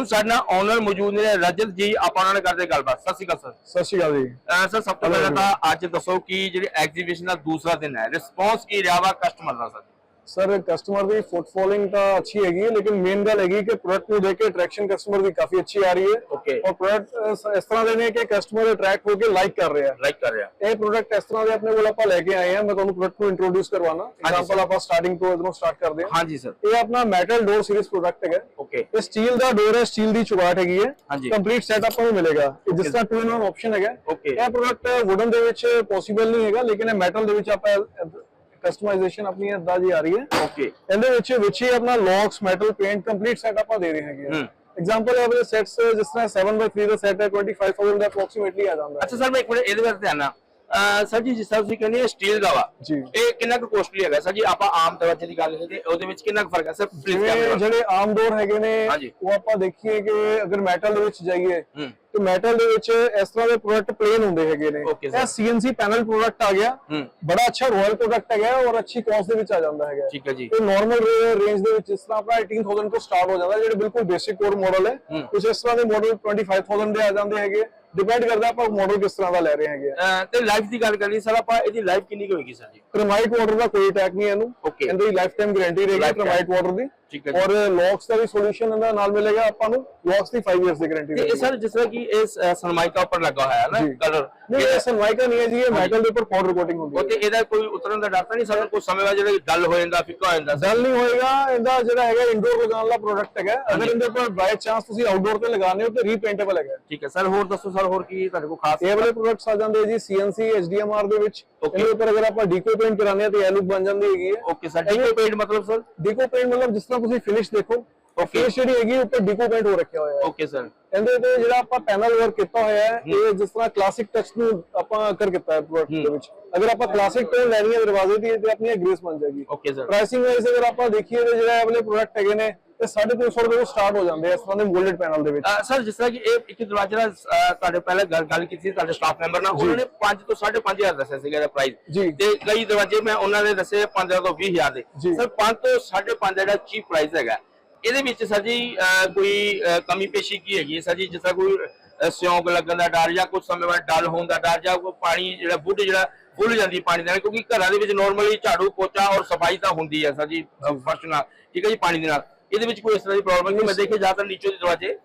ਹੁਣ ਸਾਡੇ ਨਾਲ ਓਨਰ ਮੌਜੂਦ ਨੇ ਰਜਤ ਜੀ ਆਪਾਂ ਉਹਨਾਂ ਨਾਲ ਕਰਦੇ ਗੱਲਬਾਤ। ਸਤਿ ਸ਼੍ਰੀ ਅਕਾਲ ਸਰ। ਸਤਿ ਸ਼੍ਰੀ ਅਕਾਲ ਜੀ। ਸਰ ਸਭ ਤੋਂ ਪਹਿਲਾਂ ਤਾਂ ਅੱਜ ਦੱਸੋ ਕਿ ਜਿਹੜੇ ਐਗਜ਼ੀਬਿਸ਼ਨ ਦਾ ਦੂਸਰਾ ਦਿਨ ਹੈ ਰਿਸਪੌਂਸ ਕੀ ਰਿਹਾ ਵਾ ਕਸਟਮਰ ਦਾ ਸਰ? ਸਰ ਕਸਟਮਰ ਦੀ ਫੁੱਟ ਫੋਲੋਇੰਗ ਤਾਂ ਅੱਛੀ ਹੈਗੀ ਹੈ ਲੇਕਿਨ ਮੇਨ ਗੱਲ ਹੈਗੀ ਕਿ ਪ੍ਰੋਡਕਟ ਨੂੰ ਦੇਖ ਕੇ ਅਟਰੈਕਸ਼ਨ ਕਸਟਮਰ ਦੀ ਕਾਫੀ ਅੱਛੀ ਆ ਰਹੀ ਹੈ Okay. ਔਰ ਪ੍ਰੋਡਕਟ ਇਸ ਤਰ੍ਹਾਂ ਦੇ ਨੇ ਕਿ ਕਸਟਮਰ ਅਟਰੈਕਟ ਹੋ ਕੇ ਲਾਈਕ ਕਰ ਰਿਹਾ ਲਾਈਕ ਕਰ ਰਿਹਾ ਇਹ ਪ੍ਰੋਡਕਟ ਇਸ ਤਰ੍ਹਾਂ ਦੇ ਆਪਣੇ ਕੋਲ ਆਪਾਂ ਲੈ ਕੇ ਆਏ ਹਾਂ ਮੈਂ ਤੁਹਾਨੂੰ ਪ੍ਰੋਡਕਟ ਨੂੰ ਇੰਟਰੋਡਿਊਸ ਕਰਵਾਉਣਾ ਐਗਜ਼ਾਮਪਲ ਆਪਾਂ ਸਟਾਰਟਿੰਗ ਤੋਂ ਇਧਰੋਂ ਸਟਾਰਟ ਕਰਦੇ ਹਾਂ ਹਾਂਜੀ ਸਰ ਇਹ ਆਪਣਾ ਮੈਟਲ ਡੋਰ ਸੀਰੀਜ਼ ਪ੍ਰੋਡਕਟ ਹੈਗਾ ਓਕੇ ਇਹ ਸਟੀਲ ਦਾ ਡੋਰ ਹੈ ਸਟੀਲ ਦੀ ਚੁਗਾਟ ਹੈਗੀ ਹੈ ਹਾਂਜੀ। ਕੰਪਲੀਟ ਸੈਟ ਆਪਾਂ ਨੂੰ ਮਿਲੇਗਾ ਇਹ ਜਿਸ ਤਰ੍ਹਾਂ 2 in 1 ਆਪਸ਼ਨ ਹੈਗਾ Okay. ਇਹ ਪ੍ਰੋਡਕਟ ਵੁਡਨ ਦੇ ਵਿੱਚ ਪੋਸੀਬਲ ਨਹੀਂ ਹੈਗਾ ਲੇਕਿਨ ਇਹ ਮੈਟਲ ਦੇ ਵਿੱਚ ਆਪਾਂ ਕਸਟਮਾਈਜ਼ੇਸ਼ਨ ਆਪਣੀ ਇਦਾਂ ਦੀ ਆ ਰਹੀ ਹੈ। ਓਕੇ ਇਹਦੇ ਵਿੱਚ ਵਿੱਚ ਹੀ ਆਪਣਾ locks metal paint complete set ਆਪਾਂ ਦੇ ਰਹੇ ਹੈਗੇ ਹੂੰ। ਐਗਜ਼ਾਮਪਲ ਹੈ ਆਪਣੇ ਸੈਟਸ ਜਿਸ ਤਰ੍ਹਾਂ 7x3 ਦਾ ਸੈਟ ਹੈ 25000 ਦਾ ਅਪਰੋਕਸੀਮੇਟਲੀ ਆ ਜਾਂਦਾ। ਅੱਛਾ ਸਰ ਮੈਂ ਇੱਕ ਮਿੰਟ ਇਹਦੇ ਬਾਰੇ ਧਿਆਨ ਨਾਲ। ਸਰ ਜੀ ਜਿਸ ਤਰ੍ਹਾਂ ਤੁਸੀਂ ਕਹਿੰਦੇ ਸਟੀਲ ਦਾ ਵਾ। ਜੀ। ਇਹ ਕਿੰਨਾ ਕੁ ਕੋਸਟਲੀ ਹੈਗਾ? ਸਰ ਜੀ ਆਪਾਂ ਆਮ ਦਰਵਾਜ਼ੇ ਦੀ ਗੱਲ ਕਰੀਏ ਉਹਦੇ ਵਿੱਚ ਕਿੰਨਾ ਕੁ ਫ਼ਰਕ ਹੈ? ਸਰ ਜਿਹੜੇ ਆਮ ਡੋਰ ਹੈਗੇ ਨੇ। ਉਹ ਆਪਾਂ ਦੇਖੀਏ ਕਿ ਅਗਰ ਮੈਟਲ ਦੇ ਵਿੱਚ ਜਾਈਏ ਹੂੰ। ਤੇ ਮੈਟਲ ਦੇ ਵਿੱਚ ਇਸ ਤਰ੍ਹਾਂ ਦੇ ਪ੍ਰੋਡਕਟ ਪਲੇਨ ਹੁੰਦੇ ਹੈਗੇ ਨੇ. ਇਹ ਸੀਐਨਸੀ ਪੈਨਲ ਪ੍ਰੋਡਕਟ ਆ ਗਿਆ। ਬੜਾ ਅੱਛਾ ਰਾਇਲ ਪ੍ਰੋਡਕਟ ਹੈਗਾ ਔਰ ਅੱਛੀ ਕਾਸਟ ਦੇ ਵਿੱਚ ਆ ਜਾਂਦਾ ਹੈਗਾ ਠੀਕ ਹੈ ਜੀ। ਇਹ ਨਾਰਮਲ ਰੇਂਜ ਦੇ ਵਿੱਚ ਜਿਸ ਤਰ੍ਹਾਂ ਆਪਣਾ 18000 ਤੋਂ ਸਟਾਰਟ ਹੋ ਜਾਂਦਾ ਜਿਹੜੇ ਬਿਲਕੁਲ ਬੇਸਿਕ ਕੋਰ ਮਾਡਲ ਹੈ। ਕੁਝ ਇਸ ਤਰ੍ਹਾਂ ਦੇ ਮਾਡਲ 25000 ਦੇ ਆ ਜਾਂਦੇ ਹੈਗੇ। ਡਿਪੈਂਡ ਕਰਦਾ ਆਪਾਂ ਮਾਡਲ ਕਿਸ ਤਰ੍ਹਾਂ ਦਾ ਲੈ ਰਹੇ ਹੈਗੇ ਤੇ ਲਾਈਫ ਦੀ ਗੱਲ ਕਰੀਏ ਸਰ ਆਪਾਂ ਇਹਦੀ ਲਾਈਫ ਕਿੰਨੀ ਹੋਏਗੀ ਸਰ ਜੀ? ਕ੍ਰਮਾਈਟ ਵਾਟਰ ਦਾ ਕੋਈ ਅਟੈਕ ਨਹੀਂ ਇਹਨੂੰ. ਇਹਦੀ ਲਾਈਫ ਟਾਈਮ ਗਾਰੰਟੀ ਰਹੇਗੀ. ਕ੍ਰਮਾਈਟ ਵਾਟਰ ਦੀ। ਠੀਕ ਹੈ। ਔਰ ਲੌਕਸ ਦਾ ਵੀ ਸੋਲੂਸ਼ਨ ਇਹਦਾ ਨਾਲ ਮਿਲੇਗਾ ਆਪਾਂ ਨੂੰ। ਲੌਕਸ ਦੀ 5 ਇਅਰਸ ਦੀ ਗਾਰੰਟੀ ਤੇ ਇਹ ਸਰ ਜਿਸ ਤਰ੍ਹਾਂ ਕਿ ਇਸ ਸਨਮਾਈਕਾ ਉੱਪਰ ਲੱਗਾ ਹੋਇਆ ਹੈ ਨਾ। ਕਲਰ ਨਹੀਂ ਇਹ ਸਨਮਾਈਕਾ ਨਹੀਂ ਹੈ ਜੀ ਇਹ ਮੈਟਲ ਦੇ ਉੱਪਰ ਪਾਊਡਰ ਕੋਟਿੰਗ ਹੁੰਦੀ ਹੈ ਤੇ ਇਹਦਾ ਕੋਈ ਉਤਰਨ ਦਾ ਡਰ ਤਾਂ ਨਹੀਂ? ਸਰ ਕੋਈ ਸਮੇਂ ਬਾਅਦ ਜਿਹੜਾ ਡਲ ਹੋ ਜਾਂਦਾ ਫਿੱਕਾ ਹੋ ਜਾਂਦਾ। ਡਲ ਨਹੀਂ ਹੋਏਗਾ ਇਹਦਾ ਜਿਹੜਾ ਹੈਗਾ ਇੰਡੋਰ ਲਗਾਉਣ ਵਾਲਾ ਪ੍ਰੋਡਕਟ ਹੈਗਾ। ਅਗਰ ਇਹਦੇ ਉੱਪਰ ਬਾਈ ਚਾਂਸ ਤੁਸੀਂ ਆਊਟਡੋਰ ਤੇ ਲਗਾਉਂਦੇ ਹੋ ਤੇ ਰੀਪੇਂਟੇਬਲ ਹੈਗਾ। ਠੀਕ ਹੈ ਸਰ ਹੋਰ ਦੱਸੋ ਸਰ ਹੋਰ ਕੀ ਤੁਹਾਡੇ ਕੋਲ ਖਾਸ ਇਹ ਵਾਲੇ ਪ੍ਰੋਡਕਟਸ ਆ ਜਾਂਦੇ ਜੀ ਸੀਐਨਸੀ ਐਚਡੀਐਮਆਰ ਦੇ ਵਿੱਚ. ਇਹਦੇ ਉੱਪਰ ਅਗਰ ਆਪਾਂ ਡੀਕੋ ਪੇਂਟ ਕਰਾਉਂਦੇ ਆ ਤੇ ਇਹ ਲੁੱਕ ਬਣ ਜਾਂਦੀ ਹੈਗੀ ਹੈ। ਓਕੇ ਸਰ ਡੀਕੋ ਪੇਂਟ ਮਤਲਬ ਸਰ? ਡੀਕੋ ਪੇਂਟ ਮਤਲਬ ਜਿਸ ਤਰ੍ਹਾਂ ਤੁਸੀਂ ਫਿਨਿਸ਼ ਦੇਖੋ। ਫਿਨਿਸ਼ ਜਿਹੜੀ ਹੈਗੀ ਉੱਪਰ ਡੀਕੋ ਪੇਂਟ ਹੋ ਰੱਖਿਆ ਹੋਇਆ ਹੈ। ਓਕੇ ਸਰ ਇਹਦੇ ਤੇ ਜਿਹੜਾ ਆਪਾਂ ਪੈਨਲ ਵਰਕ ਕੀਤਾ ਹੋਇਆ ਹੈ ਇਹ ਜਿਸ ਤਰ੍ਹਾਂ ਕਲਾਸਿਕ ਟੈਕਸਟ ਨੂੰ ਆਪਾਂ ਕਰ ਕੀਤਾ ਹੈ ਪ੍ਰੋਡਕਟ ਦੇ ਵਿੱਚ। ਅਗਰ ਆਪਾਂ ਕਲਾਸਿਕ ਟੋਨ ਲੈਣੀ ਹੈ ਦਰਵਾਜ਼ੇ ਦੀ ਤੇ ਆਪਣੀ ਗ੍ਰੇਸ ਬਣ ਜਾਏਗੀ। ਓਕੇ ਸਰ ਪ੍ਰਾਈਸਿੰਗ ਵਾਈਜ਼ ਅਗਰ ਆਪਾਂ ਦੇਖੀਏ ਤੇ ਜਿਹੜਾ ਵਾਲੇ ਪ੍ਰੋਡਕਟ ਹੈਗੇ ਨੇ ਤੇ 350 ਰੁਪਏ ਤੋਂ ਸਟਾਰਟ ਹੋ ਜਾਂਦੇ ਆ ਇਸ ਤਰ੍ਹਾਂ ਦੇ ਪੈਨਲ ਦੇ ਵਿੱਚ। ਸਰ ਜਿਸ ਤਰ੍ਹਾਂ ਕਿ ਇਹ ਇੱਕ ਦਰਵਾਜ਼ੇ ਦਾ ਤੁਹਾਡੇ ਪਹਿਲਾਂ ਗੱਲ ਗੱਲ ਕੀਤੀ ਸੀ ਤੁਹਾਡੇ ਸਟਾਫ ਮੈਂਬਰ ਨਾਲ। ਉਹਨਾਂ ਨੇ 5 ਤੋਂ 5.5 ਹਜ਼ਾਰ ਦੱਸਿਆ ਸੀਗਾ ਇਹਦਾ ਪ੍ਰਾਈਸ। ਤੇ ਕਈ ਦਰਵਾਜ਼ੇ ਮੈਂ ਉਹਨਾਂ ਨੇ ਦੱਸੇ 15 ਤੋਂ 20 ਹਜ਼ਾਰ ਦੇ। ਜੀ। ਸਰ 5 ਤੋਂ 5.5 ਜਿਹੜਾ ਚੀਪ ਪ੍ਰਾਈਸ ਹੈਗਾ। ਇਹਦੇ ਵਿੱਚ ਸਰ ਜੀ ਕੋਈ ਕਮੀ ਪੇਸ਼ੀ ਕੀ ਹੈਗੀ ਹੈ? ਸਰ ਜੀ ਜਿਸ ਤਰ੍ਹਾਂ ਕੋਈ ਸਿਉਂਕ ਲੱਗਣ ਦਾ ਡਰ ਜਾਂ ਕੁਝ ਸਮੇਂ ਬਾਅਦ ਡਲ ਹੋਣ ਦਾ ਡਰ ਜਾਂ ਕੋਈ ਪਾਣੀ ਜਿਹੜਾ ਬੁੱਢ ਜਿਹੜਾ ਫੁੱਲ ਜਾਂਦੀ ਪਾਣੀ ਦੇ ਨਾਲ ਕਿਉਂਕਿ ਘਰਾਂ ਦੇ ਵਿੱਚ ਨਾਰਮਲੀ ਝਾੜੂ ਪੋਚਾ ਔਰ ਸਫ਼ਾਈ ਤਾਂ ਹੁੰਦੀ ਹੈ ਸਰ ਜੀ ਫਰਸ਼ ਨਾਲ। ਠੀਕ ਹੈ ਜੀ ਪਾਣੀ ਦੇ ਨਾਲ। ਇਹਦੇ ਵਿੱਚ ਕੋਈ ਇਸ ਤਰ੍ਹਾਂ ਦੀ ਪ੍ਰੋਬਲਮ ਨਹੀਂ। ਮੈਂ ਦੇਖਿਆ ਜ਼ਿਆਦਾਤਰ ਨੀਚੇ ਦੇ ਦਰਵਾਜ਼ੇ।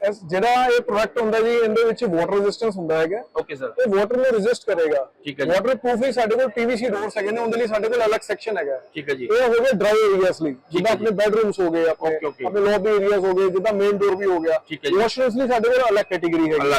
ਇਸ ਜਿਹੜਾ ਇਹ ਪ੍ਰੋਡਕਟ ਹੁੰਦਾ ਜੀ ਇਹਦੇ ਵਿੱਚ ਵਾਟਰ ਰੈਜ਼ਿਸਟੈਂਸ ਹੁੰਦਾ ਹੈਗਾ। ਓਕੇ ਸਰ ਇਹ ਵਾਟਰ ਨੂੰ ਰੈਜ਼ਿਸਟ ਕਰੇਗਾ। ਠੀਕ ਹੈ ਜੀ। ਵਾਟਰ ਪ੍ਰੂਫ ਹੀ ਸਾਡੇ ਕੋਲ ਪੀਵੀਸੀ ਡੋਰਸ ਹੈਗੇ ਨੇ ਉਹਦੇ ਲਈ ਸਾਡੇ ਕੋਲ ਅਲੱਗ ਸੈਕਸ਼ਨ ਹੈਗਾ। ਠੀਕ ਹੈ ਜੀ। ਇਹ ਹੋ ਗਏ ਡਰਾਈ ਏਰੀਆਸ ਲਈ ਜਿੱਦਾਂ। ਆਪਣੇ ਬੈਡਰੂਮਸ ਹੋ ਗਏ ਆਪਣੇ. ਆਪਣੇ ਲੌਬੀ ਏਰੀਆਸ ਹੋ ਗਏ ਜਿੱਦਾਂ ਮੇਨ ਡੋਰ ਵੀ ਹੋ ਗਿਆ। ਵਾਸ਼ਰੂਮਸ ਲਈ ਸਾਡੇ ਕੋਲ ਅਲੱਗ ਕੈਟਾਗਰੀ ਹੈਗੀ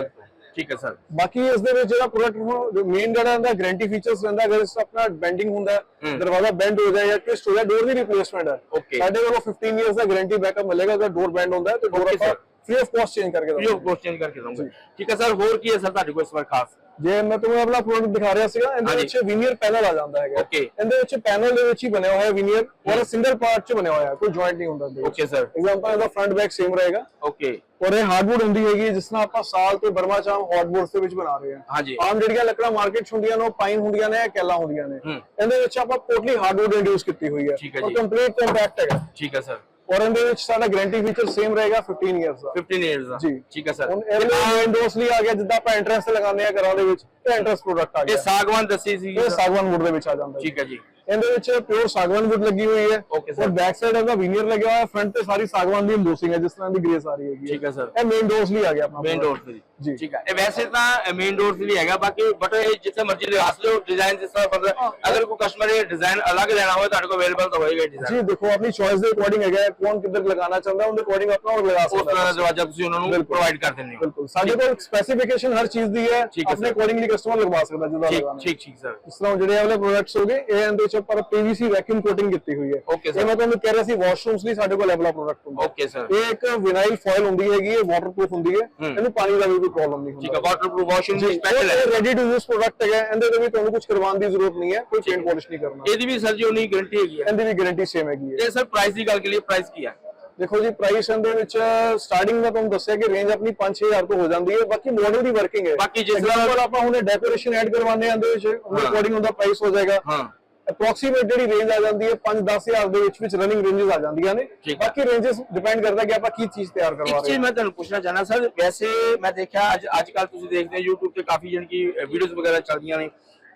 ਠੀਕ ਹੈ ਸਰ ਬਾਕੀ ਇਸ ਦੇ ਵਿੱਚ ਜਿਹੜਾ ਪ੍ਰੋਡਕਟ ਮੇਨ ਜਿਹੜਾ ਹੁੰਦਾ ਗਾਰੰਟੀ ਫੀਚਰਸ ਰਹਿੰਦਾ ਅਗਰ ਇਸ ਆਪਣਾ ਬੈਂਡਿੰਗ ਹੁੰਦਾ। ਦਰਵਾਜ਼ਾ ਬੈਂਡ ਹੋ ਜਾਏ ਜਾਂ ਟਵਿਸਟ ਹੋ ਜਾਏ ਡੋਰ ਦੀ ਰਿਪਲੇਸਮੈਂਟ ਹੈ. ਸਾਡੇ ਕੋਲ 15 ਇਅਰਸ ਦਾ ਗਾਰੰਟੀ ਬੈਕਅਪ ਮਿਲੇਗਾ ਅਗਰ ਡੋਰ ਬੈਂਡ ਹੁੰਦਾ ਹੈ ਤੇ ਡੋਰ ਆਪਾਂ. ਫ੍ਰੀ ਆਫ ਕਾਸਟ ਚੇਂਜ ਕਰਕੇ ਫ੍ਰੀ ਦਵਾਂਗੇ ਆਫ ਕੋਸਟ ਚੇਂਜ ਕਰਕੇ ਦਊਂਗਾ ਠੀਕ ਹੈ ਸਰ ਹੋਰ ਕੀ ਹੈ ਸਰ ਤੁਹਾਡੇ ਕੋਲ ਇਸ ਵਾਰ ਖਾਸ ਜੇ ਮੈਂ ਤੁਹਾਨੂੰ ਆਪਣਾ ਪ੍ਰੋਡਕਟ ਦਿਖਾ ਰਿਹਾ ਸੀਗਾ ਇਹਦੇ। ਵਿੱਚ ਵਿਨੀਅਰ ਪੈਨਲ ਆ ਜਾਂਦਾ ਹੈਗਾ. ਇਹਦੇ ਵਿੱਚ ਪੈਨਲ ਦੇ ਵਿੱਚ ਹੀ ਬਣਿਆ ਹੋਇਆ ਵਿਨੀਅਰ ਔਰ ਸਿੰਗਲ ਪਾਰਟ ਚ ਬਣਿਆ ਹੋਇਆ ਕੋਈ ਜੁਆਇੰਟ ਨਹੀਂ ਹੁੰਦਾ ਓਕੇ ਸਰ ਐਗਜ਼ਾਮਪਲ ਇਹਦਾ ਫਰੰਟ ਬੈਕ ਸੇਮ ਰਹੇਗਾ। ਓਕੇ ਔਰ ਇਹ ਹਾਰਡਵੁੱਡ ਹੁੰਦੀ ਹੈਗੀ ਜਿਸ ਤਰ੍ਹਾਂ ਆਪਾਂ ਸਾਲ ਤੇ ਬਰਮਾ ਚਾਮ ਹਾਰਡਵੁੱਡ ਦੇ ਵਿੱਚ ਬਣਾ ਰਹੇ ਹਾਂ। ਹਾਂਜੀ। ਆਮ ਜਿਹੜੀਆਂ ਲੱਕੜਾਂ ਮਾਰਕੀਟ 'ਚ ਹੁੰਦੀਆਂ ਨੇ ਉਹ ਪਾਈਨ ਹੁੰਦੀਆਂ ਨੇ ਕੈਲਾ ਹੁੰਦੀਆਂ ਨੇ। ਇਹਦੇ ਵਿੱਚ ਆਪਾਂ ਟੋਟਲੀ ਹਾਰਡਵੁੱਡ ਇੰਡਿਊਸ ਕੀਤੀ ਹੋਈ ਹੈ। ਔਰ। ਕੰਪਲੀਟ ਕੰਪੈਕਟ ਹੈਗਾ। ਠੀਕ ਹੈ ਸਰ ਔਰ ਇਹਦੇ ਵਿੱਚ ਸਾਡਾ ਗਾਰੰਟੀ ਫੀਚਰ ਸੇਮ ਰਹੇਗਾ 15 ਇਅਰਸ ਦਾ। 15 ਇਅਰਸ ਦਾ। ਜੀ। ਠੀਕ ਹੈ ਸਰ। ਹੁਣ ਇਹ ਵਿੰਡੋਸ ਲਈ ਆ ਗਿਆ ਜਿੱਦਾਂ ਆਪਾਂ ਐਂਟਰੈਂਸ ਲਗਾਉਂਦੇ ਆ ਘਰਾਂ ਦੇ ਵਿੱਚ ਐਂਟਰੈਂਸ ਪ੍ਰੋਡਕਟ ਆ ਇਹ ਗਿਆ ਸਾਗਵਾਨ ਦੱਸੀ ਸੀ ਇਹ ਸਾਗਵਾਨ ਵੁੱਡ ਦੇ ਵਿੱਚ ਆ ਜਾਂਦਾ ਠੀਕ ਹੈ ਜੀ। ਇਹਦੇ ਵਿੱਚ ਪਿਓਰ ਸਾਗਵਾਨ ਵੁੱਡ ਲੱਗੀ ਹੋਈ ਹੈ. ਔਰ ਬੈਕ ਸਾਈਡ ਇਹਦਾ ਵੀਨੀਅਰ ਲੱਗਿਆ ਹੋਇਆ। ਫਰੰਟ ਤੇ ਸਾਰੀ ਸਾਗਵਾਨ ਦੀ ਐਮਬੋਸਿੰਗ ਹੈ ਜਿਸ ਤਰ੍ਹਾਂ ਦੀ ਗ੍ਰੇਸ ਆ ਰਹੀ ਹੈਗੀ ਠੀਕ ਹੈ ਸਰ ਇਹ ਮੇਨ ਡੋਰਸ ਲਈ ਆ ਗਿਆ ਆਪਣਾ ਮੇਨ ਡੋਰ ਤੇ ਜੀ। ਠੀਕ ਹੈ। ਇਹ ਵੈਸੇ ਤਾਂ ਮੇਨ ਡੋਰ ਤੇ ਵੀ ਹੈਗਾ ਬਾਕੀ ਬਟ ਇਹ ਜਿੱਥੇ ਮਰਜ਼ੀ ਲਗਾ ਸਕਦੇ ਡਿਜ਼ਾਈਨ ਜਿਸ ਤਰ੍ਹਾਂ ਮਤਲਬ ਅਗਰ ਕੋਈ ਕਸਟਮਰ ਇਹ ਡਿਜ਼ਾਈਨ ਅਲੱਗ ਲੈਣਾ ਹੋਵੇ ਤੁਹਾਡੇ ਕੋਲ ਅਵੇਲੇਬਲ ਤਾਂ ਹੋਏਗਾ ਡਿਜ਼ਾਈਨ ਜੀ ਦੇਖੋ ਆਪਣੀ ਚੋਇਸ ਦੇ ਅਕੋਰਡਿੰਗ ਹੈਗਾ ਕੌਣ ਕਿੱਧਰ ਲਗਾਉਣਾ ਚਾਹੁੰਦਾ ਉਹਦੇ ਅਕੋਰਡਿੰਗ ਆਪਣਾ ਉਹ ਲਗਾ ਉਸ ਸਕਦਾ ਤਰ੍ਹਾਂ ਹੈ ਦਾ ਦਰਵਾਜ਼ਾ ਤੁਸੀਂ ਉਹਨਾਂ ਨੂੰ। ਪ੍ਰੋਵਾਈਡ ਕਰ ਦਿੰਦੇ ਹੋ। ਬਿਲਕੁਲ। ਸਾਡੇ ਕੋਲ ਸਪੈਸੀਫਿਕੇਸ਼ਨ ਹਰ ਚੀਜ਼ ਦੀ ਹੈ ਆਪਣੇ। ਅਕੋਰਡਿੰਗਲੀ ਕਸਟਮਰ ਲਗਵਾ ਸਕਦਾ ਜਿਹਦਾ ਲਗਾਉਣਾ। ਠੀਕ ਠੀਕ ਸਰ ਇਸ ਤਰ੍ਹਾਂ ਜਿਹੜੇ ਵਾਲੇ ਪ੍ਰੋਡਕਟਸ ਹੋਗੇ ਇਹ ਇਹਦੇ ਵਿੱਚ ਪਰ ਪੀਵੀਸੀ ਵੈਕਿਊਮ ਕੋਟਿੰਗ ਕੀਤੀ ਹੋਈ ਹੈ. ਇਹ ਮੈਂ ਤੁਹਾਨੂੰ ਕਹਿ ਰਿਹਾ ਸੀ ਵਾਸ਼ਰੂਮਸ ਲਈ ਸਾਡੇ ਕੋਲ ਅਵੇਲੇਬਲ ਪ੍ਰੋਡਕਟ ਹੁੰਦਾ ਓਕੇ ਸਰ ਇਹ ਇੱਕ ਵਿਨਾਈਲ ਫੋਇਲ ਹੁੰਦੀ ਹੈਗੀ ਇਹ ਵਾਟਰਪ੍ਰੂਫ ਹੁੰਦੀ ਹੈ। ਇਹਨੂੰ ਪਾਣੀ ਦਾ ਵੀ ਕੋਈ ਪ੍ਰੋਬਲਮ ਨਹੀਂ ਹੁੰਦਾ ਠੀਕ ਹੈ ਵਾਟਰਪ੍ਰੂਫ ਵਾਸ਼ਿੰਗ ਜੀ ਸਪੈਸ਼ਲ ਹੈ। ਇਹ ਰੈਡੀ ਟੂ ਯੂਜ਼ ਪ੍ਰੋਡਕਟ ਹੈਗਾ ਇਹਦੇ ਤੇ ਵੀ ਤੁਹਾਨੂੰ ਕੁਝ ਕਰਵਾਉਣ ਦੀ ਜ਼ਰੂਰਤ ਨਹੀਂ ਹੈ ਕੋਈ ਪੇਂਟ ਪਾਲਿਸ਼ ਨਹੀਂ ਕਰਨਾ। ਇਹਦੀ ਵੀ ਸਰ ਜੀ ਉਨੀ ਗਾਰੰਟੀ ਹੈਗੀ ਹੈ। ਇਹਦੀ ਵੀ ਗਾਰੰਟੀ ਸੇਮ ਹੈਗੀ ਹੈ। ਤੇ ਸਰ ਪ੍ਰਾਈਸ ਦੀ ਗੱਲ ਕਰੀਏ ਪ੍ਰਾਈਸ ਕੀ ਹੈ? ਦੇਖੋ ਜੀ ਪ੍ਰਾਈਸ ਇਹਦੇ ਵਿੱਚ ਸਟਾਰਟਿੰਗ ਮੈਂ ਤੁਹਾਨੂੰ ਦੱਸਿਆ ਕਿ ਰੇਂਜ ਆਪਣੀ 5-6000 ਤੋਂ ਹੋ ਜਾਂਦੀ ਹੈ ਬਾਕੀ ਮਾਡਲ ਦੀ ਵਰਕਿੰਗ ਹੈ। ਬਾਕੀ ਜਿਸ ਤਰ੍ਹਾਂ- ਆਪਾਂ ਹੁਣੇ ਡੈਕੋਰੇਸ਼ਨ ਐਡ ਕਰਵਾਉਂਦੇ ਆਂ ਵਿੱਚ ਉਹਦੇ। ਅਕੋਰਡਿੰਗ ਉਹਦਾ ਪ੍ਰਾਈਸ ਹੋ ਜਾਏਗਾ। ਹਾਂ। ਅਪਰੋਕਸੀਮੇਟ ਜਿਹੜੀ ਰੇਂਜ ਆ ਜਾਂਦੀ ਹੈ 5-10 ਹਜ਼ਾਰ ਦੇ ਵਿੱਚ ਵਿੱਚ ਰਨਿੰਗ ਰੇਂਜਸ ਆ ਜਾਂਦੀਆਂ ਨੇ। ਬਾਕੀ ਰੇਂਜਸ ਡਿਪੈਂਡ ਕਰਦਾ ਕਿ ਆਪਾਂ ਕੀ ਚੀਜ਼ ਤਿਆਰ ਕਰਵਾ ਇੱਕ ਰਹੇ ਚੀਜ਼ ਹਾਂ। ਮੈਂ ਤੁਹਾਨੂੰ ਪੁੱਛਣਾ ਚਾਹਨਾ ਸਰ ਵੈਸੇ ਮੈਂ ਦੇਖਿਆ ਅੱਜ ਅੱਜ ਕੱਲ ਤੁਸੀਂ ਦੇਖਦੇ ਹੋ YouTube ਤੇ ਕਾਫੀ ਜਣ ਕੀ ਵੀਡੀਓਜ਼ ਵਗੈਰਾ ਚੱਲਦੀਆਂ ਨੇ।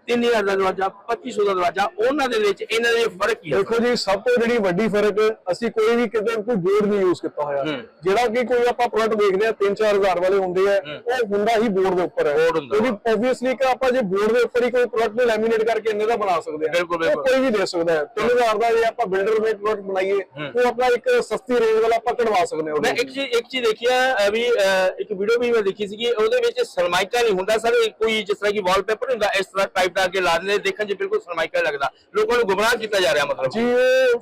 3000 ਦਾ ਦਰਵਾਜ਼ਾ 2500 ਦਾ ਦਰਵਾਜ਼ਾ ਉਹਨਾਂ ਦੇ ਵਿੱਚ ਇਹਨਾਂ ਦੇ ਫ਼ਰਕ ਕੀ ਹੈ ਦੇਖੋ ਜੀ ਸਭ ਤੋਂ ਜਿਹੜੀ ਵੱਡੀ ਫ਼ਰਕ ਅਸੀਂ ਕੋਈ ਵੀ ਕਿਤੇ ਕੋਈ ਬੋਰਡ ਨਹੀਂ ਯੂਜ਼ ਕੀਤਾ ਹੋਇਆ। ਜਿਹੜਾ ਕਿ ਕੋਈ ਆਪਾਂ ਪ੍ਰੋਡਕਟ ਦੇਖਦੇ ਆ 3-4000 ਵਾਲੇ ਹੁੰਦੇ ਆ ਉਹ ਹੁੰਦਾ ਹੀ ਬੋਰਡ ਦੇ ਉੱਪਰ। ਹੈ ਕਿਉਂਕਿ ਆਬਵੀਅਸਲੀ ਕਿ ਆਪਾਂ ਜੇ ਬੋਰਡ ਦੇ ਉੱਪਰ ਹੀ ਕੋਈ ਪ੍ਰੋਡਕਟ ਨੂੰ ਲੈਮੀਨੇਟ ਕਰਕੇ ਇੰਨੇ ਦਾ ਬਣਾ ਸਕਦੇ ਆ ਉਹ। ਕੋਈ ਵੀ ਦੇ ਸਕਦਾ ਹੈ। 3000 ਦਾ ਜੇ ਆਪਾਂ ਬਿਲਡਰ ਮੇਡ ਪ੍ਰੋਡਕਟ ਬਣਾਈਏ ਉਹ ਆਪਣਾ ਇੱਕ ਸਸਤੀ ਰੇਂਜ ਵਾਲਾ ਆਪਾਂ ਕਢਵਾ ਸਕਦੇ ਹਾਂ ਮੈਂ ਇੱਕ ਚੀਜ਼ ਇੱਕ ਚੀਜ਼ ਦੇਖੀ ਆ ਅਹ ਵੀ ਇੱਕ ਵੀਡੀਓ ਵੀ ਮੈਂ ਦੇਖੀ ਸੀਗੀ ਉਹਦੇ ਵਿੱਚ ਸਰਮਾਈਕਾ ਨਹੀਂ ਹੁੰਦਾ ਸਰ ਕੋਈ ਜਿਸ ਤਰ੍ਹਾਂ ਕਿ ਵਾਲਪੇਪਰ ਹੁੰਦਾ ਇਸ ਤਰ੍ਹਾਂ ਟਾਈਪ ਦਾ ਅੱਗੇ ਲਾ ਦਿੰਦੇ ਦੇਖਣ 'ਚ ਬਿਲਕੁਲ ਸਰਮਾਈਕਾ ਲੱਗਦਾ। ਲੋਕਾਂ ਨੂੰ ਗੁੰਮਰਾਹ ਕੀਤਾ ਜਾ ਰਿਹਾ ਮਤਲਬ। ਜੀ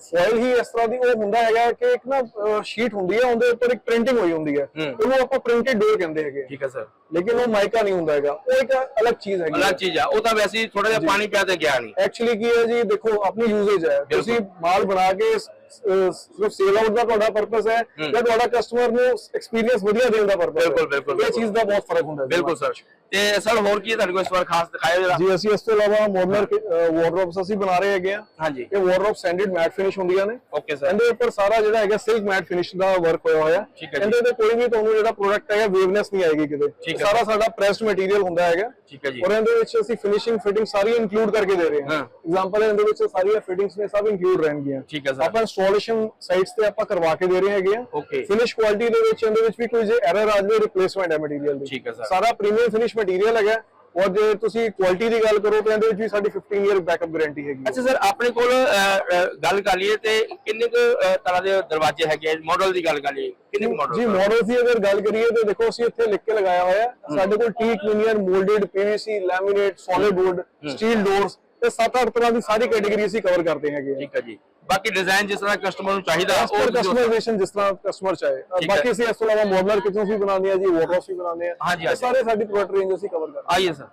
ਫੋਇਲ ਹੀ ਇਸ ਤਰ੍ਹਾਂ ਦੀ ਉਹ ਹੁੰਦਾ ਹੈਗਾ ਕਿ ਇੱਕ ਨਾ ਸ਼ੀਟ ਹੁੰਦੀ ਹੈ ਉਹਦੇ ਉੱਪਰ ਇੱਕ ਪ੍ਰਿੰਟਿੰਗ ਹੋਈ ਹੁੰਦੀ ਹੈ। ਉਹਨੂੰ ਆਪਾਂ ਪ੍ਰਿੰਟਡ ਡੋਰ ਕਹਿੰਦੇ ਹੈਗੇ। ਠੀਕ ਹੈ ਸਰ। ਲੇਕਿਨ ਉਹ ਮਾਈਕਾ ਨਹੀਂ ਹੁੰਦਾ ਹੈਗਾ। ਉਹ ਇੱਕ ਅਲੱਗ ਚੀਜ਼ ਹੈਗੀ। ਅਲੱਗ ਚੀਜ਼ ਆ। ਉਹ ਤਾਂ ਵੈਸੇ ਹੀ ਥੋੜਾ ਜਿਹਾ ਪਾਣੀ ਪਿਆ ਤੇ ਗਿਆ ਨਹੀਂ। ਐਕਚੁਅਲੀ ਕੀ ਹੈ ਜੀ ਦੇਖੋ ਆਪਣੀ ਯੂਜ਼ੇਜ ਹੈ। ਤੁਸੀਂ ਮਾਲ ਬਣਾ ਕੇ ਸਿਰਫ ਸੇਲ ਆਊਟ ਦਾ ਤੁਹਾਡਾ ਪਰਪਸ ਹੈ ਜਾਂ ਤੁਹਾਡਾ ਕਸਟਮਰ ਨੂੰ ਐਕਸਪੀਰੀਅੰਸ ਵਧੀਆ ਦੇਣ ਦਾ ਪਰਪਸ ਬਿਲਕੁਲ, ਬਿਲਕੁਲ, ਇਹ ਚੀਜ਼ ਦਾ ਬਹੁਤ ਫ਼ਰਕ ਹੁੰਦਾ ਹੈ। ਬਿਲਕੁਲ ਸਰ। ਤੇ ਸਰ ਹੋਰ ਕੀ ਹੈ ਤੁਹਾਡੇ ਕੋਲ ਇਸ ਵਾਰ ਖਾਸ ਦਿਖਾਇਆ ਜਰਾ? ਜੀ ਅਸੀਂ ਇਸ ਤੋਂ ਇਲਾਵਾ ਮੋਡਲਰ ਵਾਰਡਰੋਬਸ ਅਸੀਂ ਬਣਾ ਰਹੇ ਹੈਗੇ ਆ। ਹਾਂਜੀ। ਇਹ ਵਾਰਡਰੋਬ ਸੈਂਡਡ ਮੈਟ ਫਿਨਿਸ਼ ਹੁੰਦੀਆਂ ਨੇ। ਓਕੇ ਸਰ ਇਹਦੇ ਉੱਪਰ ਸਾਰਾ ਜਿਹੜਾ ਹੈਗਾ ਸਿਲਕ ਮੈਟ ਫਿਨਿਸ਼ ਦਾ ਵਰਕ ਹੋਇਆ ਹੋਇਆ। ਇਹਦੇ ਤੇ ਕੋਈ ਵੀ ਤੁਹਾਨੂੰ ਜਿਹੜਾ ਪ੍ਰੋਡਕਟ ਹੈਗਾ ਵੇਵਨੈਸ ਨਹੀਂ ਆਏਗੀ ਕਿਤੇ। ਸਾਰਾ ਸਾਡਾ ਪ੍ਰੈਸਡ ਮਟੀਰੀਅਲ ਹੁੰਦਾ ਹੈਗਾ। ਠੀਕ ਹੈ ਜੀ। ਔਰ ਇਹਦੇ ਵਿੱਚ ਅਸੀਂ ਫਿਨਿਸ਼ਿੰਗ ਫਿਟਿੰਗ ਸਾਰੀ ਇਨਕਲੂਡ ਕਰਕੇ ਦੇ ਰਹੇ ਹਾਂ। ਐਗਜ਼ਾਮਪਲ ਇਹਦੇ ਵਿੱਚ ਸਾਰੀਆਂ ਫਿਟਿੰਗਸ ਨੇ ਸਭ ਇਨਕਲੂਡ ਰਹਿਣਗੀਆਂ। ਠੀਕ ਹੈ ਸਰ ਆਪਾਂ ਇੰਸਟਾਲੇਸ਼ਨ ਸਾਈਟਸ ਤੇ ਆਪਾਂ ਕਰਵਾ ਕੇ ਦੇ ਰਹੇ ਹੈਗੇ ਆ। Okay. ਫਿਨਿਸ਼ ਕੁਆਲਿਟੀ ਦੇ ਵਿੱਚ ਇਹਦੇ ਵਿੱਚ ਵੀ ਕੋਈ ਜੇ ਐਰਰ ਆ ਜਾਵੇ ਰਿਪਲੇਸਮੈਂਟ ਹੈ ਮਟੀਰੀਅਲ ਦੀ। ਠੀਕ ਹੈ sir। ਸਾਰਾ ਪ੍ਰੀਮੀਅਮ ਫਿਨਿਸ਼ ਮਟੀਰੀਅਲ ਹੈਗਾ। ਔਰ ਜੇ ਤੁਸੀਂ ਕੁਆਲਿਟੀ ਦੀ ਗੱਲ ਕਰੋ ਤਾਂ ਇਹਦੇ ਵਿੱਚ ਵੀ ਸਾਡੀ 15 ਇਅਰ ਬੈਕਅਪ ਗਾਰੰਟੀ ਹੈਗੀ ਹੈ। ਅੱਛਾ ਸਰ ਆਪਣੇ ਕੋਲ ਅਹ, ਅਹ, ਗੱਲ ਕਰ ਲਈਏ ਤੇ ਕਿੰਨੇ ਕੁ ਅਹ, ਤਰ੍ਹਾਂ ਦੇ ਦਰਵਾਜ਼ੇ ਹੈਗੇ ਮਾਡਲ ਦੀ ਗੱਲ ਕਰ ਲਈਏ। ਕਿੰਨੇ ਮਾਡਲ ਜੀ ਮਾਡਲ ਦੀ ਅਗਰ ਗੱਲ ਕਰੀਏ ਤਾਂ ਦੇਖੋ ਅਸੀਂ ਇੱਥੇ ਲਿਖ ਕੇ ਲਗਾਇਆ ਹੋਇਆ ਹੈ। ਸਾਡੇ ਕੋਲ teak linear moulded PVC laminate solid wood steel doors ਤੇ 7-8 ਤਰ੍ਹਾਂ ਦੀ ਸਾਰੀ ਕੈਟਾਗਰੀ ਅਸੀਂ ਕਵਰ ਕਰਦੇ ਹੈਗੇ ਆ। ਠੀਕ ਹੈ ਜੀ। ਬਾਕੀ ਡਿਜ਼ਾਈਨ ਜਿਸ ਤਰ੍ਹਾਂ ਕਸਟਮਰ ਨੂੰ ਚਾਹੀਦਾ ਉਹ ਕਸਟਮਾਈਜ਼ੇਸ਼ਨ ਜਿਸ ਤਰ੍ਹਾਂ ਕਸਟਮਰ ਚਾਹੇ। ਬਾਕੀ ਅਸੀਂ ਇਸ ਤੋਂ ਇਲਾਵਾ ਮੋਡਲਰ ਕਿਚਨਸ ਵੀ ਬਣਾਉਂਦੇ ਆ ਜੀ ਵਾਰਡਰੋਬਸ ਵੀ ਬਣਾਉਂਦੇ ਆ ਸਾਰੇ ਸਾਡੀ ਪ੍ਰੋਡਕਟ ਰੇਂਜ ਅਸੀਂ ਕਵਰ ਕਰਦੇ ਆਈਏ ਸਰ।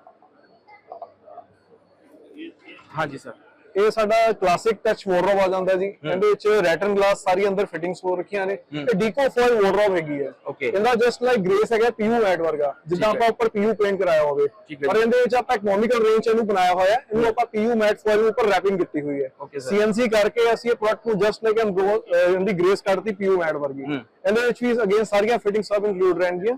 ਹਾਂਜੀ ਸਰ। ਇਹ ਸਾਡਾ ਕਲਾਸਿਕ ਟੱਚ ਵਾਰਡਰੋਬ ਆ ਜਾਂਦਾ ਜੀ। ਇਹਦੇ ਵਿੱਚ ਰੈਟਨ ਗਲਾਸ ਸਾਰੀ ਅੰਦਰ ਫਿਟਿੰਗਸ ਹੋ ਰੱਖੀਆਂ ਨੇ। ਇਹ ਡੀਕੋ ਫੋਇਲ ਵਾਰਡਰੋਬ ਹੈਗੀ ਹੈ. ਇਹਦਾ ਜਸਟ ਲਾਈਕ ਗ੍ਰੇਸ ਹੈਗਾ ਪੀਯੂ ਮੈਟ ਵਰਗਾ। ਜਿੱਦਾਂ। ਆਪਾਂ ਉੱਪਰ ਪੀਯੂ ਪੇਂਟ ਕਰਾਇਆ ਹੋਵੇ। ਪਰ। ਇਹਦੇ ਵਿੱਚ ਆਪਾਂ ਇਕਨੋਮਿਕਲ ਰੇਂਜ ਇਹਨੂੰ ਬਣਾਇਆ ਹੋਇਆ ਹੈ। ਇਹਨੂੰ ਆਪਾਂ ਪੀਯੂ ਮੈਟ ਫੋਇਲ ਦੇ ਉੱਪਰ ਰੈਪਿੰਗ ਕੀਤੀ ਹੋਈ ਹੈ. ਸੀਐਨਸੀ ਕਰਕੇ ਅਸੀਂ ਇਹ ਪ੍ਰੋਡਕਟ ਨੂੰ ਜਸਟ ਲਾਈਕ ਇਹਦੀ ਗ੍ਰੇਸ ਕੱਢਤੀ ਪੀਯੂ ਮੈਟ ਵਰਗੀ। ਇਹਦੇ ਵਿੱਚ ਵੀ ਅਗੇਨ ਸਾਰੀਆਂ ਫਿਟਿੰਗ ਸਭ ਇਨਕਲੂਡ ਰਹਿਣਗੀਆਂ।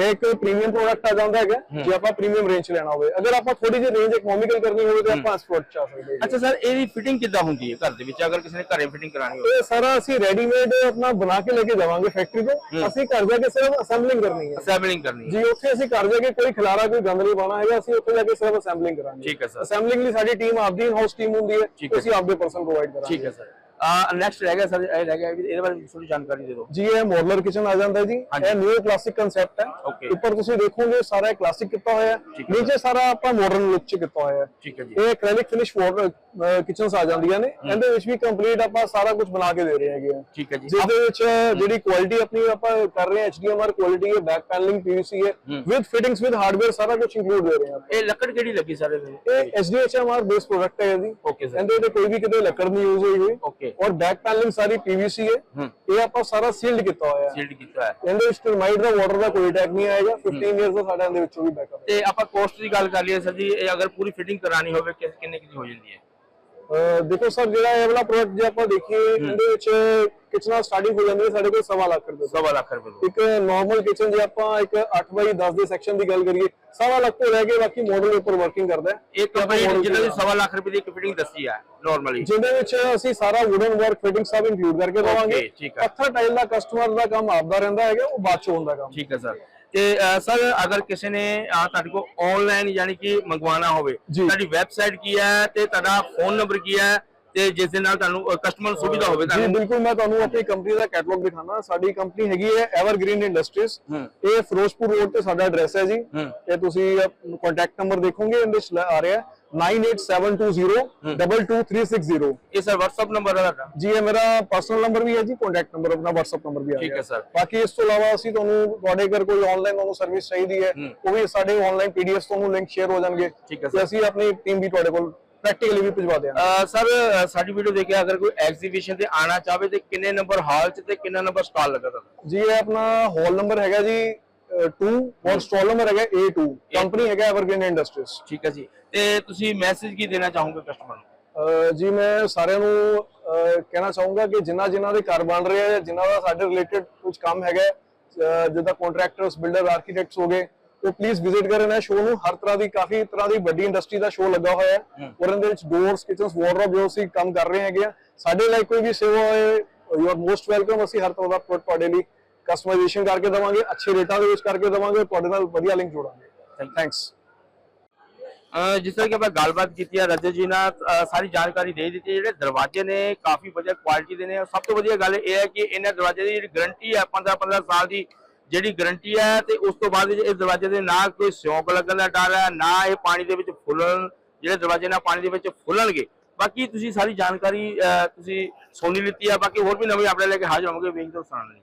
ਇਹ ਇੱਕ ਪ੍ਰੀਮੀਅਮ ਪ੍ਰੋਡਕਟ ਆ ਜਾਂਦਾ ਹੈਗਾ ਜੇ ਆਪਾਂ ਪ੍ਰੀਮੀਅਮ ਰੇਂਜ ਲੈਣਾ ਹੋਵੇ। ਅਗਰ ਆਪਾਂ ਥੋੜੀ ਜਿਹੀ ਰੇਂਜ ਇਕਨੋਮਿਕਲ ਕਰਨੀ ਹੋਵੇ ਤਾਂ ਆਪਾਂ ਇਸ ਪ੍ਰੋਡਕਟ ਚ ਆ ਸਕਦੇ ਹਾਂ। ਅੱਛਾ ਸਰ ਇਹਦੀ ਫਿਟਿੰਗ ਕਿੱਦਾਂ ਹੁੰਦੀ ਹੈ ਘਰ ਦੇ ਵਿੱਚ? ਅਗਰ ਕਿਸੇ ਨੇ ਘਰੇ ਫਿਟਿੰਗ ਕਰਾਣੀ ਹੋਵੇ। ਇਹ ਸਾਰਾ ਅਸੀਂ ਰੈਡੀਮੇਡ ਆਪਣਾ ਬਣਾ ਕੇ ਲੈ ਕੇ ਜਾਵਾਂਗੇ ਫੈਕਟਰੀ ਤੋਂ। ਅਸੀਂ ਘਰ ਜਾ ਕੇ ਸਿਰਫ ਅਸੈਂਬਲਿੰਗ ਕਰਨੀ ਹੈ। ਅਸੈਂਬਲਿੰਗ ਕਰਨੀ ਹੈ। ਜੀ ਉੱਥੇ ਅਸੀਂ ਘਰ ਜਾ ਕੇ ਕੋਈ ਖਿਲਾਰਾ ਕੋਈ ਗੰਦ ਨਹੀਂ ਪਾਣਾ ਹੈਗਾ। ਅਸੀਂ ਉੱਥੇ ਜਾ ਕੇ ਸਿਰਫ ਅਸੈਂਬਲਿੰਗ ਕਰਾਂਗੇ। ਠੀਕ ਹੈ ਸਰ। ਅਸੈਂਬਲਿੰਗ ਲਈ ਸਾਡੀ ਟੀਮ ਆਪਦੀ ਹਾਊਸ ਟੀਮ ਹੁੰਦੀ ਹੈ। ਅਸੀਂ ਆਪਦੇ ਪਰਸਨ ਪ੍ਰੋਵਾਈਡ ਕਰਾਂਗੇ। ਠੀਕ ਹੈ ਸਰ। ਨੈਕਸਟ ਰਹਿ ਗਿਆ ਸਰ ਇਹ ਰਹਿ ਗਿਆ ਵੀ ਇਹਦੇ ਬਾਰੇ ਥੋੜੀ ਜਾਣਕਾਰੀ ਦੇ ਦਿਓ। ਜੀ ਇਹ ਮੋਡਲਰ ਕਿਚਨ ਆ ਜਾਂਦਾ ਜੀ। ਇਹ ਨਿਊ ਕਲਾਸਿਕ ਕਨਸੈਪਟ ਹੈ. ਉੱਪਰ ਤੁਸੀਂ ਦੇਖੋਗੇ ਸਾਰਾ ਕਲਾਸਿਕ ਕੀਤਾ ਹੋਇਆ ਹੈ। ਨੀਚੇ ਸਾਰਾ ਆਪਾਂ ਮਾਡਰਨ ਲੁੱਕ ਚ ਕੀਤਾ ਹੋਇਆ ਹੈ। ਠੀਕ ਹੈ ਜੀ। ਇਹ ਐਕ੍ਰੈਲਿਕ ਫਿਨਿਸ਼ ਕਿਚਨਸ ਆ ਜਾਂਦੀਆਂ ਨੇ। ਇਹਦੇ ਵਿੱਚ ਵੀ ਕੰਪਲੀਟ ਆਪਾਂ ਸਾਰਾ ਕੁਝ ਬਣਾ ਕੇ ਦੇ ਰਹੇ ਹੈਗੇ ਆ ਠੀਕ ਹੈ ਜੀ। ਜਿਸ ਦੇ ਵਿੱਚ ਜਿਹੜੀ ਕੁਆਲਿਟੀ ਆਪਣੀ ਆਪਾਂ ਕਰ ਰਹੇ ਹਾਂ HDMR ਕੁਆਲਿਟੀ ਹੈ ਬੈਕ ਪੈਨਲਿੰਗ PVC ਹੈ। ਵਿਦ ਫਿਟਿੰਗਸ ਵਿਦ ਹਾਰਡਵੇਅਰ ਸਾਰਾ ਕੁਝ ਇੰਕਲੂਡ ਦੇ ਰਹੇ ਹਾਂ। ਇਹ ਲੱਕੜ ਕਿਹੜੀ ਲੱਗੀ ਸਰ ਇਹ HDHMR ਬੇਸ ਪ੍ਰੋਡਕਟ ਹੈ ਜੀ ਓਕੇ ਸਰ ਇਹਦੇ ਤੇ ਕੋਈ ਵੀ ਕਿਤੇ ਲੱਕੜ ਨਹੀਂ ਯੂਜ਼ ਹੋਈ ਹੋਈ। ਓਕੇ ਔਰ ਬੈਕ ਪੈਨਲਿੰਗ ਸਾਰੀ PVC ਹੈ। ਇਹ ਆਪਾਂ ਸਾਰਾ ਸੀਲਡ ਕੀਤਾ ਹੋਇਆ ਹੈ। ਸੀਲਡ ਕੀਤਾ ਹੈ। ਇਹਦੇ ਵਿੱਚ ਟਰਮਾਈਟ ਦਾ ਵਾਟਰ ਦਾ ਕੋਈ ਅਟੈਕ ਨਹੀਂ ਆਏਗਾ। 15 ਇਅਰਸ ਦਾ ਸਾਡਾ ਇਹਦੇ ਵਿੱਚੋਂ ਵੀ ਬੈਕਅਪ ਤੇ ਆਪਾਂ ਕੋਸਟ ਦੀ ਗੱਲ ਕਰ ਲਈਏ ਸਰ ਜੀ ਇਹ ਅਗਰ ਪੂਰੀ ਫਿਟਿੰਗ ਕਰਾਣੀ ਹੋਵੇ ਕਿੰਨੇ ਕੀ ਹੋ ਜਾਂਦੀ ਹੈ? ਦੇਖੋ ਸਰ ਜਿਹੜਾ ਇਹ ਵਾਲਾ ਪ੍ਰੋਡਕਟ ਜੇ ਆਪਾਂ ਦੇਖੀਏ ਇਹਦੇ ਵਿੱਚ ਕਿਚਨਾ ਸਟਾਰਟਿੰਗ ਹੋ ਜਾਂਦੀ ਹੈ ਸਾਡੇ ਕੋਲ ਸਵਾ ਲੱਖ ਰੁਪਏ ਤੋਂ। ਲੱਖ ਰੁਪਏ। ਇੱਕ ਨਾਰਮਲ ਕਿਚਨ ਜੇ ਆਪਾਂ ਇੱਕ 8 ਬਾਈ 10 ਦੇ ਸੈਕਸ਼ਨ ਦੀ ਗੱਲ ਕਰੀਏ ਸਵਾ ਲੱਖ ਤੋਂ ਲੈ ਕੇ ਬਾਕੀ ਮਾਡਲ ਉੱਪਰ ਵਰਕਿੰਗ ਕਰਦਾ ਹੈ। ਇਹ ਕੰਪਨੀ ਜਿਹਨਾਂ ਦੀ ਲੱਖ ਰੁਪਏ ਦੀ ਇੱਕ ਫਿਟਿੰਗ ਦੱਸੀ ਹੈ ਨਾਰਮਲੀ ਜਿਹਦੇ ਵਿੱਚ ਅਸੀਂ ਸਾਰਾ ਵੁਡਨ ਵਰਕ ਫਿਟਿੰਗ ਸਭ ਇੰਕਲੂਡ ਕਰਕੇ ਦਵਾਂਗੇ। ਪੱਥਰ ਟਾਈਲ ਦਾ ਕਸਟਮਰ ਦਾ ਕੰਮ ਆਪਦਾ ਰਹਿੰਦਾ ਹੈਗਾ ਉਹ ਬਾਅਦ ਚ ਹੁੰਦਾ ਕੰਮ। ਠੀਕ ਹੈ ਸਰ। ਤੇ ਸਰ ਅਗਰ ਕਿਸੇ ਨੇ ਤੁਹਾਡੇ ਕੋਲ ਆਨਲਾਈਨ ਯਾਨੀ ਕਿ ਮੰਗਵਾਉਣਾ ਹੋਵੇ। ਤੁਹਾਡੀ ਵੈਬਸਾਈਟ ਕੀ ਹੈ ਤੇ ਤੁਹਾਡਾ ਫੋਨ ਨੰਬਰ ਕੀ ਹੈ ਤੇ ਜਿਸ ਦੇ ਨਾਲ ਤੁਹਾਨੂੰ ਕਸਟਮਰ ਸੁਵਿਧਾ ਹੋਵੇ ਜੀ ਬਿਲਕੁਲ ਮੈਂ ਤੁਹਾਨੂੰ ਆਪਣੀ ਕੰਪਨੀ ਦਾ ਕੈਟਲੌਗ ਦਿਖਾਣਾ। ਸਾਡੀ ਕੰਪਨੀ ਹੈਗੀ ਹੈ ਐਵਰਗ੍ਰੀਨ ਇੰਡਸਟਰੀਜ਼। ਇਹ ਫਿਰੋਜ਼ਪੁਰ ਰੋਡ ਤੇ ਸਾਡਾ ਐਡਰੈਸ ਹੈ ਜੀ। ਤੇ ਤੁਸੀਂ ਕੰਟੈਕਟ ਨੰਬਰ ਦੇਖੋਗੇ ਇਹਦੇ ਆ ਰਿਹਾ 9872022360 ਇਹ ਸਰ WhatsApp ਨੰਬਰ ਹੈ ਤੁਹਾਡਾ ਜੀ ਇਹ ਮੇਰਾ ਪਰਸਨਲ ਨੰਬਰ ਵੀ ਹੈ ਜੀ ਕੰਟੈਕਟ ਨੰਬਰ ਆਪਣਾ WhatsApp ਨੰਬਰ ਵੀ ਆ ਠੀਕ ਹੈ sir। ਬਾਕੀ ਇਸ ਤੋਂ ਇਲਾਵਾ ਅਸੀਂ ਤੁਹਾਨੂੰ ਤੁਹਾਡੇ ਅਗਰ ਕੋਈ ਆਨਲਾਈਨ ਤੁਹਾਨੂੰ ਸਰਵਿਸ ਚਾਹੀਦੀ ਹੈ ਉਹ ਵੀ ਸਾਡੇ ਆਨਲਾਈਨ ਪੀਡੀਐਫ ਤੁਹਾਨੂੰ ਲਿੰਕ ਸ਼ੇਅਰ ਹੋ ਜਾਣਗੇ। ਤੇ। ਅਸੀਂ ਆਪਣੀ ਟੀਮ ਵੀ ਤੁਹਾਡੇ ਕੋਲ ਪ੍ਰੈਕਟੀਕਲੀ ਵੀ ਭਿਜਵਾ ਦਿਆਂਗੇ। ਸਰ ਸਾਡੀ ਵੀਡੀਓ ਦੇਖ ਕੇ ਅਗਰ ਕੋਈ ਐਗਜ਼ੀਬਿਸ਼ਨ ਤੇ ਆਣਾ ਚਾਹਵੇ ਤੇ ਕਿੰਨੇ ਨੰਬਰ ਹਾਲ ਚ ਤੇ ਕਿੰਨਾ ਨੰਬਰ ਸਟਾਲ ਲੱਗਾ ਤੁਹਾਡਾ? ਜੀ ਇਹ ਆਪਣਾ ਹਾਲ ਨੰਬਰ ਹੈਗਾ ਜੀ 2 ਔਰ ਸਟਾਲ ਨੰਬਰ ਹੈਗਾ A2 ਕੰਪਨੀ ਹੈਗਾ ਐਵਰਗ੍ਰੀਨ ਇੰਡਸਟਰੀਜ਼ ਠੀਕ ਹੈ ਜੀ। ਤੇ ਤੁਸੀਂ ਮੈਸੇਜ ਕੀ ਦੇਣਾ ਚਾਹੋਗੇ ਕਸਟਮਰ ਨੂੰ? ਜੀ ਮੈਂ ਸਾਰਿਆਂ ਨੂੰ ਕਹਿਣਾ ਚਾਹੂੰਗਾ ਕਿ ਜਿਨ੍ਹਾਂ ਜਿਨ੍ਹਾਂ ਦੇ ਘਰ ਬਣ ਰਹੇ ਆ ਜਾਂ ਜਿਨ੍ਹਾਂ ਦਾ ਸਾਡੇ ਰਿਲੇਟਡ ਕੁਝ ਕੰਮ ਹੈਗਾ ਜਿੱਦਾਂ ਕੰਟਰੈਕਟਰਸ ਬਿਲਡਰ ਆਰਕੀਟੈਕਟਸ ਹੋ ਗਏ ਉਹ ਪਲੀਜ਼ ਵਿਜ਼ਿਟ ਕਰਨ ਇਹ ਸ਼ੋਅ ਨੂੰ। ਹਰ ਤਰ੍ਹਾਂ ਦੀ ਕਾਫੀ ਤਰ੍ਹਾਂ ਦੀ ਵੱਡੀ ਇੰਡਸਟਰੀ ਦਾ ਸ਼ੋਅ ਲੱਗਾ ਹੋਇਆ ਹੈ। ਔਰ ਇਹਦੇ ਵਿੱਚ ਡੋਰਸ ਕਿਚਨਸ ਵਾਰਡਰੋਬ ਜੋ ਅਸੀਂ ਕੰਮ ਕਰ ਰਹੇ ਹੈਗੇ ਆ ਸਾਡੇ ਲਈ ਕੋਈ ਵੀ ਸੇਵਾ ਹੋਏ ਯੂ ਆਰ ਮੋਸਟ ਵੈਲਕਮ ਅਸੀਂ ਹਰ ਤਰ੍ਹਾਂ ਦਾ product ਤੁਹਾਡੇ ਲਈ ਕਸਟਮਾਈਜ਼ੇਸ਼ਨ ਕਰਕੇ ਦਵਾਂਗੇ ਅੱਛੇ ਰੇਟਾਂ ਦੇ ਵਿੱਚ ਕਰਕੇ ਦਵਾਂਗੇ ਤੁਹਾਡੇ ਨਾਲ ਵਧੀਆ ਲਿੰਕ ਜੋੜਾਂਗੇ। ਥੈਂਕਸ ਜਿਸ ਤਰ੍ਹਾਂ ਕਿ ਆਪਾਂ ਗੱਲਬਾਤ ਕੀਤੀ ਹੈ ਰਜਤ ਜੀ ਨਾਲ ਸਾਰੀ ਜਾਣਕਾਰੀ ਦੇ ਦਿੱਤੀ। ਜਿਹੜੇ ਦਰਵਾਜ਼ੇ ਨੇ ਕਾਫੀ ਵਧੀਆ ਕੁਆਲਿਟੀ ਦੇ ਨੇ। ਸਭ ਤੋਂ ਵਧੀਆ ਗੱਲ ਇਹ ਹੈ ਕਿ ਇਹਨਾਂ ਦਰਵਾਜ਼ੇ ਦੀ ਜਿਹੜੀ ਗਾਰੰਟੀ ਹੈ 15 15 ਸਾਲ ਦੀ ਜਿਹੜੀ ਗਰੰਟੀ ਹੈ ਤੇ ਉਸ ਤੋਂ ਬਾਅਦ ਇਸ ਦਰਵਾਜ਼ੇ ਦੇ ਨਾ ਕੋਈ ਸਿਉਂਕ ਲੱਗਣ ਦਾ ਡਰ ਹੈ, ਨਾ ਇਹ ਪਾਣੀ ਦੇ ਵਿੱਚ ਫੁੱਲਣ, ਜਿਹੜੇ ਦਰਵਾਜ਼ੇ ਨਾਲ ਪਾਣੀ ਦੇ ਵਿੱਚ ਫੁੱਲਣਗੇ। ਬਾਕੀ ਤੁਸੀਂ ਸਾਰੀ ਜਾਣਕਾਰੀ, ਅਹ, ਤੁਸੀਂ ਸੋਨੀ ਲਿੱਤੀ ਹੈ, ਬਾਕੀ ਹੋਰ ਵੀ ਨਵੇਂ ਆਪਣੇ ਲੈ ਕੇ ਹਾਜ਼ਰ ਹੋਵਾਂਗੇ, ਵੇਖਦੇ ਹੋ ਸੁਣਨ ਲਈ